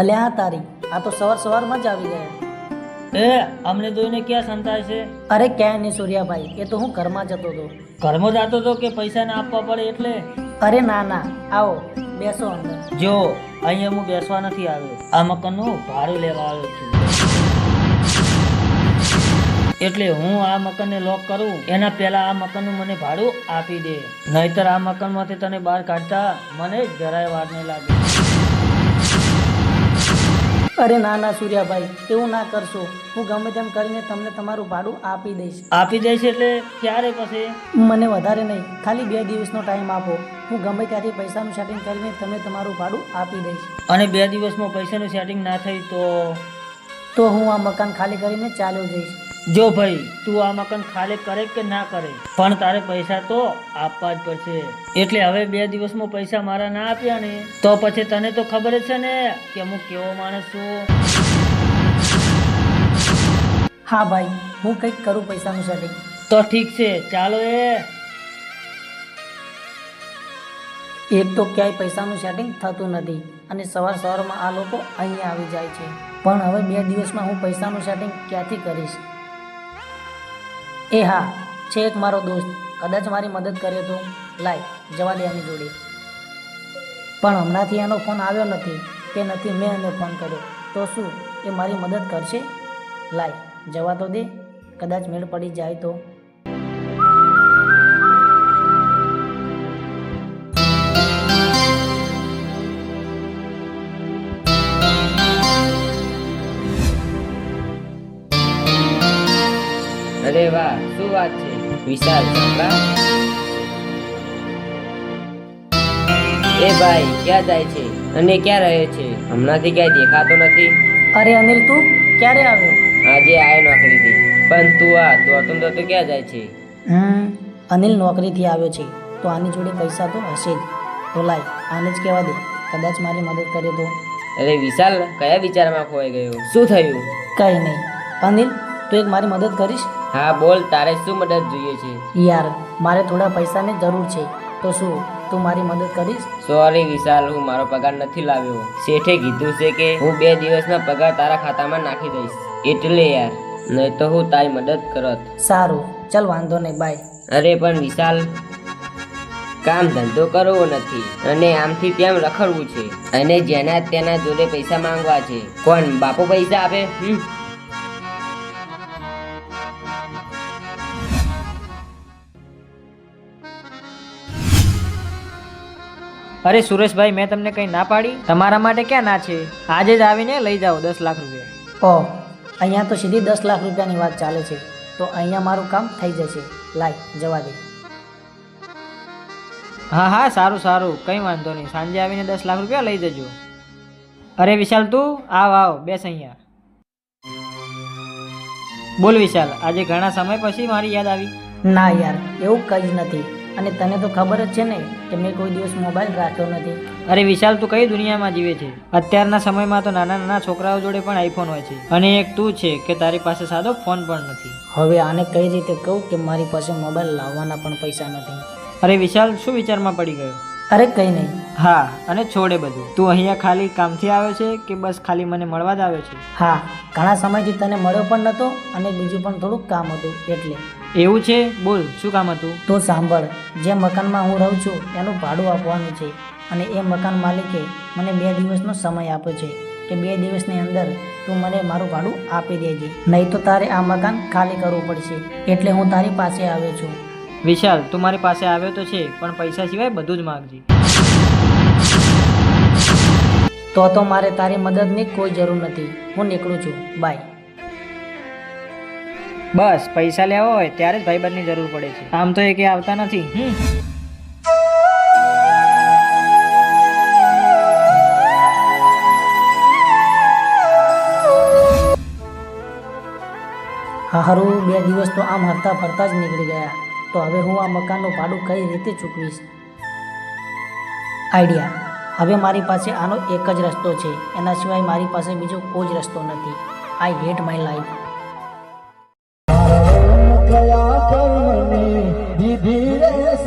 અલ્યા તારી આ તો સવાર સવારમાં જ આવી ગયા. એ અમને જોઈને ક્યાં સંતાય છે? અરે ક્યાંય નહીં સૂર્યાભાઈ એ તો હું ઘરમાં જતો હતો. ઘરમાં જતો હતો કે પૈસા ના આપવા પડે એટલે? અરે ના ના આવો બેસો અંદર. જો અહીંયા હું બેસવા નથી આવ્યો. આ મકાનનું ભાડું લેવા આવ્યો છું. એટલે હું આ મકાનને લોક કરું એના પહેલા આ મકાનનું મને ભાડું આપી દે. નહીતર આ મકાનમાંથી તને બહાર કાઢતા મને જરાય વાર નહીં લાગે. અરે ના ના સૂર્યાભાઈ એવું ના કરશો. હું ગમે તેમ કરીને તમને તમારું ભાડું આપી દઈશ. આપી દઈશ એટલે ક્યારે પછી? મને વધારે નહીં. ખાલી બે દિવસનો ટાઈમ આપો. હું ગમે ત્યાંથી પૈસાનું સેટિંગ કરીને તમને તમારું ભાડું આપી દઈશ. અને બે દિવસમાં પૈસાનું સેટિંગ ના થઈ તો? તો હું આ મકાન ખાલી કરીને ચાલ્યો જઈશ. જો ભાઈ તું આ મકાન ખાલી કરે કે ના કરે? પણ તારે પૈસા તો આપવા જ પડશે. એટલે હવે બે દિવસમાં પૈસા મારા ના આપ્યા ને તો પછી તને તો ખબર જ છે ને કે હું કેવો માણસ છું. હા ભાઈ હું કંઈક કરું પૈસાનું સેટિંગ તો ઠીક છે ચાલો એ. એક તો ક્યાંય પૈસાનું સેટિંગ થતું નથી અને સવાર સવારમાં આ લોકો અહીંયા આવી જાય છે. પણ હવે બે દિવસમાં હું પૈસાનું સેટિંગ ક્યાંથી કરીશ? એ હા, છે એક મારો દોસ્ત. કદાચ મારી મદદ કરે તો. લાય, જવા દે એની જોડે. પણ હમણાંથી એનો ફોન આવ્યો નથી કે નથી મેં એને ફોન કર્યો. તો શું, એ મારી મદદ કરશે? લાય, જવા તો દે. કદાચ મેળ પડી જાય તો. અરે વાહ શું વાત છે? વિશાલ સાંભળા એ ભાઈ ક્યાં જાય છે? અને ક્યાં રહે છે? હમણાંથી ક્યાંય દેખાતો નથી? અરે અનિલ તું ક્યારે આવ્યો? આજે આવ્યો નોકરીથી. પણ તું આ દોડતું દોડતું ક્યાં જાય છે? હમ અનિલ નોકરીથી આવ્યો છે. તો આની જોડે પૈસા તો હશે જ. તો લાય આને જ કહેવા દે. કદાચ મારી મદદ કરે તો. અરે વિશાલ કયા વિચારમાં ખોવાઈ ગયો? શું થયું? કંઈ નહીં. અનિલ તું એક મારી મદદ કરીશ? હા બોલ તારે શું મદદ જોઈએ છે? યાર મારે થોડા પૈસાની જરૂર છે. તો શું તું મારી મદદ કરીશ? સોરી વિશાલ હું મારો પગાર નથી લાવ્યો. શેઠે કીધું છે કે હું બે દિવસનો પગાર તારા ખાતામાં નાખી દઈશ. એટલે યાર નહીં તો હું તારી મદદ કરત. સારું ચલ વાંધો નહીં બાય. અરે પણ વિશાલ કામ ધંધો કરવો નથી. અને આમથી તેમ રખડવું છે. અને જેના તેના જોડે પૈસા માંગવા છે. કોણ બાપુ પૈસા આપે? હમ? અરે સુરેશભાઈ મેં તમને કંઈ ના પાડી? તમારા માટે ક્યાં ના છે? આજે જ આવીને લઈ જાઓ દસ લાખ રૂપિયા. ઓ અહીંયા તો સીધી દસ લાખ રૂપિયાની વાત ચાલે છે. તો અહીંયા મારું કામ થઈ જશે. લાય જવા દે. હા હા સારું સારું. કંઈ વાંધો નહીં. સાંજે આવીને દસ લાખ રૂપિયા લઈ જજો. અરે વિશાલ તું આવ આવ બેસ અહીંયા. બોલ વિશાલ આજે ઘણા સમય પછી મારી યાદ આવી? ના યાર એવું કંઈ જ નથી. અને તને તો ખબર જ છે ને કે મેં કોઈ દિવસ મોબાઈલ રાખ્યો નથી. અરે વિશાલ તું કઈ દુનિયામાં જીવે છે? અત્યારના સમયમાં તો નાના નાના છોકરાઓ જોડે પણ આઈફોન હોય છે. અને એક તું છે કે તારી પાસે સાદો ફોન પણ નથી. હવે આને કઈ રીતે કહું કે મારી પાસે મોબાઈલ લાવવાના પણ પૈસા નથી? અરે વિશાલ શું વિચારમાં પડી ગયો? અરે કંઈ નહીં. હા અને છોડે બધું. તું અહીંયા ખાલી કામથી આવ્યો છે કે બસ ખાલી મને મળવા જ આવ્યો છે? હા ઘણા સમયથી તને મળ્યો પણ નહોતો અને બીજું પણ થોડુંક કામ હતું એટલે. એવું છે? બોલ શું કામ હતું? તો સાંભળ જે મકાનમાં હું રહું છું એનું ભાડું આપવાનું છે અને એ મકાન માલિકે મને બે દિવસનો સમય આપ્યો છે કે બે દિવસની અંદર તું મને મારું ભાડું આપી દેજે. નહીં તો તારે આ મકાન ખાલી કરવું પડશે. એટલે હું તારી પાસે આવ્યો છું. વિશાલ તું મારી પાસે આવ્યો તો છે પણ પૈસા સિવાય બધું જ માગજે. તો તો મારે તારી મદદની કોઈ જરૂર નથી. હું નીકળું છું. બાય. બસ, પૈસા લેવા હોય ત્યારે જ ભાઈબંધની જરૂર પડે છે. આમ તો એ કે આવતા નથી. હમ. હારું બે દિવસ તો આમ હરતા ફરતા જ નીકળી ગયા. તો હવે હું આ મકાનનું ભાડું કઈ રીતે ચૂકવીશ? આઈડિયા. હવે મારી પાસે આનો એક જ રસ્તો છે. એના સિવાય મારી પાસે બીજો કોઈ જ રસ્તો નથી. આઈ હેટ માય લાઈફ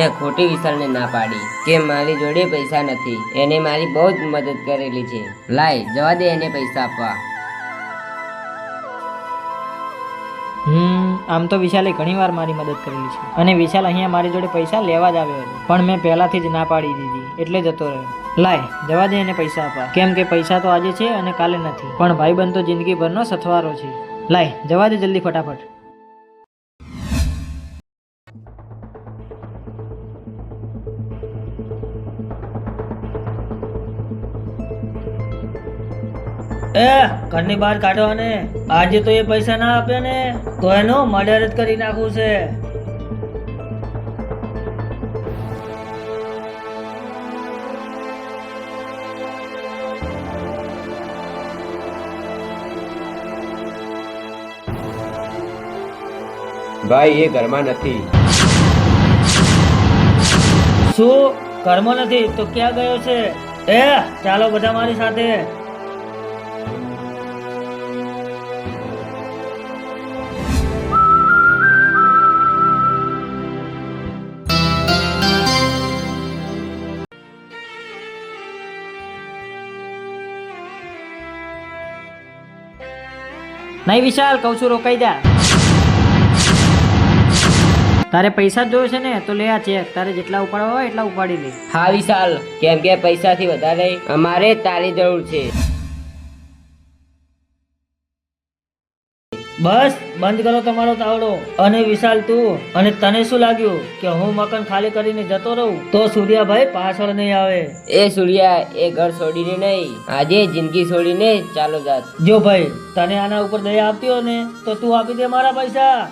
મેં ખોટી વિશાલને ના પાડી કે મારી જોડે પૈસા નથી. એને મારી બહુ જ મદદ કરેલી છે. લાય, જવા દે એને પૈસા આપવા. હમ, આમ તો વિશાલે ઘણીવાર મારી મદદ કરેલી છે. અને વિશાલ અહીંયા મારી જોડે પૈસા લેવા જ આવ્યો હતો. પણ મેં પહેલાથી જ ના પાડી દીધી, એટલે જતો રહ્યો. લાય, જવા દે એને પૈસા આપવા. કેમ કે પૈસા તો આજે છે અને કાલે નથી. પણ ભાઈબંધ તો જિંદગીભરનો સથવારો છે. લાય, જવા દે જલ્દી ફટાફટ. એ ઘરની બહાર કાઢો ને આજે તો એ પૈસા ના આપે ને તો એનો મર્ડર જ કરી નાખવું છે. ભાઈ એ ઘરમાં નથી. શું? ઘરમાં નથી? તો ક્યાં ગયો છે? એ ચાલો બધા મારી સાથે. નહીં વિશાલ, કહું છું રોકાઈ જા. તારે પૈસા જ જોયો છે ને, તો લે આ ચેક તારે જેટલા ઉપાડવા હોય એટલા ઉપાડી લે. હા વિશાલ, કેમ કે પૈસાથી વધારે અમારે તારી જરૂર છે. બસ બંધ કરો તમારો તાવડો. અને વિશાલ તું અને તને શું લાગ્યું? કે હું મકાન ખાલી કરીને જતો રહું તો સૂર્યાભાઈ પાછળ નહીં આવે. એ સૂર્યા એ ઘર છોડીને નહીં. આજે જિંદગી છોડીને ચાલો જાત. જો ભાઈ તને આના ઉપર દયા આપતી હોય ને તો તું આપી દે મારા પૈસા.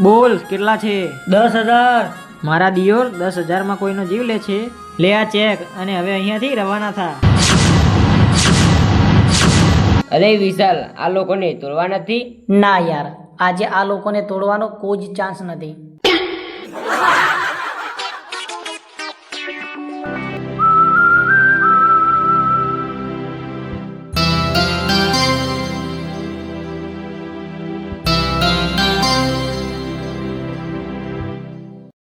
બોલ કેટલા છે? દસ હજાર. મારા દિયોર દસ હજારમાં કોઈનો જીવ લે છે? લે આ ચેક અને હવે અહીંયાથી રવાના થા. અરે વિશાલ, આ લોકોને તોડવા નથી? ના યાર, આજે આ લોકોને તોડવાનો કોઈ જ ચાન્સ નથી.